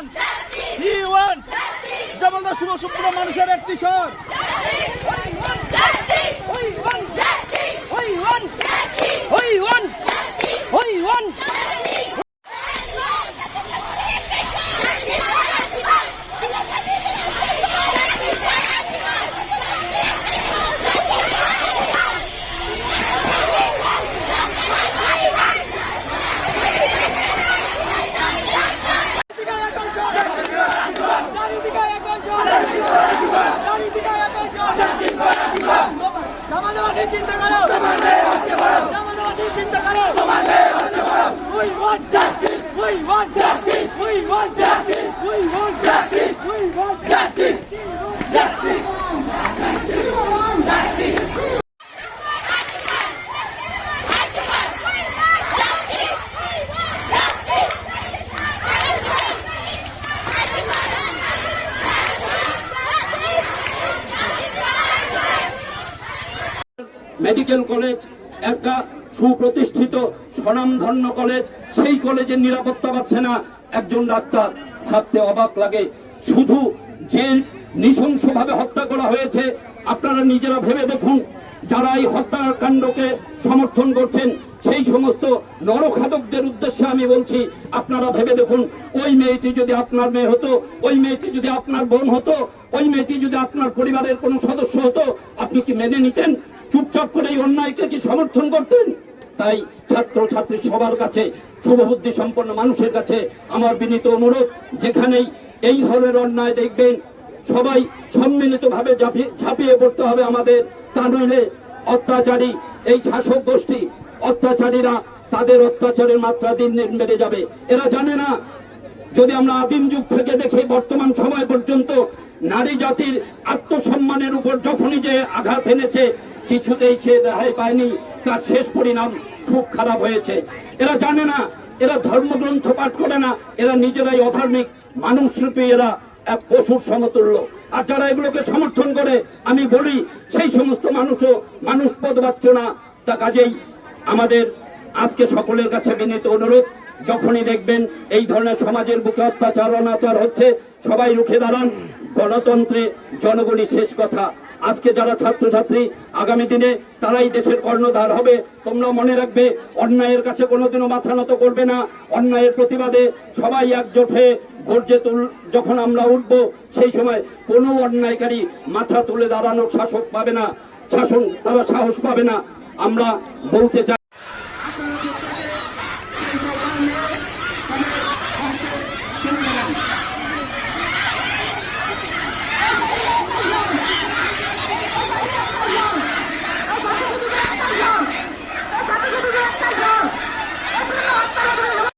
One he one. যেমন শুভ শুক্র মানুষের একটি স্বর ওই ওয়ান ওই ওয়ান ওই ওয়ান ওই ওয়ান চিন্তা করো চিন্তা করো We want justice! We want justice! We want justice! We medical college, একটা সুপ্রতিষ্ঠিত স্বনামধন্য কলেজ, সেই কলেজের নিরাপত্তা পাচ্ছে না একজন ডাক্তার। ভাবতে অবাক লাগে। শুধু যে নৃশংসভাবে হত্যা করা হয়েছে, আপনারা নিজেরা ভেবে দেখুন, যারা এই হত্যাকাণ্ডকে সমর্থন করছেন, সেই সমস্ত নরখাদকদের উদ্দেশ্যে আমি বলছি, আপনারা ভেবে দেখুন, ওই মেয়েটি যদি আপনার মেয়ে হতো, ওই মেয়েটি যদি আপনার বোন হতো, ওই মেয়েটি যদি আপনার পরিবারের কোনো সদস্য হতো, আপনি কি মেনে নিতেন? চুপচাপ করে এই অন্যায়কে কি সমর্থন করতেন? তাই ছাত্র, ছাত্রী সবার কাছে শুভবুদ্ধি সম্পন্ন মানুষের কাছে আমার বিনীত অনুরোধ, যেখানেই এই ধরনের অন্যায় দেখবেন, সবাই সম্মিলিতভাবে ঝাঁপিয়ে- পড়তে হবে আমাদের। তা নইলে অত্যাচারী, এই শাসক গোষ্ঠী, অত্যাচারীরা তাদের অত্যাচারের মাত্রা দিন দিন বেড়ে যাবে। এরা জানে না, যদি আমরা আদিম যুগ থেকে দেখি, বর্তমান সময় পর্যন্ত নারী জাতির আত্মসম্মানের উপর যখনই যে আঘাত এনেছে, কিছুতেই সে রেহাই পায়নি। তার শেষ পরিণাম খুব খারাপ হয়েছে। এরা জানে না, এরা ধর্মগ্রন্থ পাঠ করে না, এরা নিজেরাই অধার্মিক। মানুষরূপী এরা এক পশুর সমতুল্য। আর যারা এগুলোকে সমর্থন করে, আমি বলি, সেই সমস্ত মানুষও মানুষ পদ পাচ্ছ না। তা কাজেই আমাদের আজকে সকলের কাছে বিনীত অনুরোধ, যখনই দেখবেন এই ধরনের সমাজের বুকে অত্যাচার, অনাচার হচ্ছে, সবাই রুখে দাঁড়ান। গণতন্ত্রে জনগণই শেষ কথা। আজকে যারা ছাত্রছাত্রী, আগামী দিনে তারাই দেশের কর্ণধার হবে। তোমরা মনে রাখবে, অন্যায়ের কাছে কোনোদিনও মাথা নত করবে না। অন্যায়ের প্রতিবাদে সবাই একজোট হয়ে গর্জে তুল যখন আমরা উঠব, সেই সময় কোনো অন্যায়কারী মাথা তুলে দাঁড়ানোর শাসক পাবে না। শাসন তারা সাহস পাবে না। আমরা বলতে চাই